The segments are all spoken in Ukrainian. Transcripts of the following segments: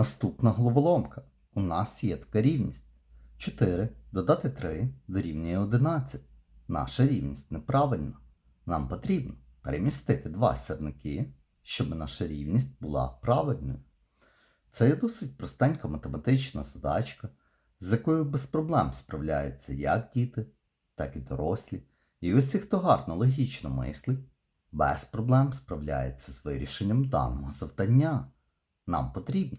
Наступна головоломка. У нас є така рівність. 4 додати 3 дорівнює 11. Наша рівність неправильна. Нам потрібно перемістити два сірники, щоб наша рівність була правильною. Це є досить простенька математична задачка, з якою без проблем справляються як діти, так і дорослі. І усі, хто гарно логічно мислить, без проблем справляється з вирішенням даного завдання. Нам потрібно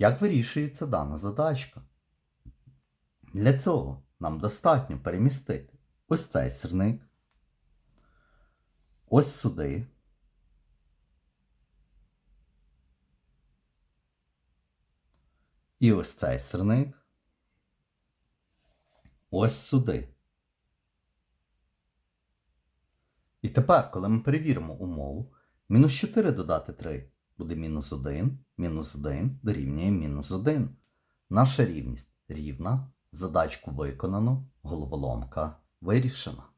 Як вирішується дана задачка? Для цього нам достатньо перемістити ось цей сірник, ось сюди. І ось цей сирник. Ось сюди. І тепер, коли ми перевіримо умову, мінус 4 додати 3 буде мінус 1, мінус 1 дорівнює мінус 1. Наша рівність рівна, задачку виконано, головоломка вирішена.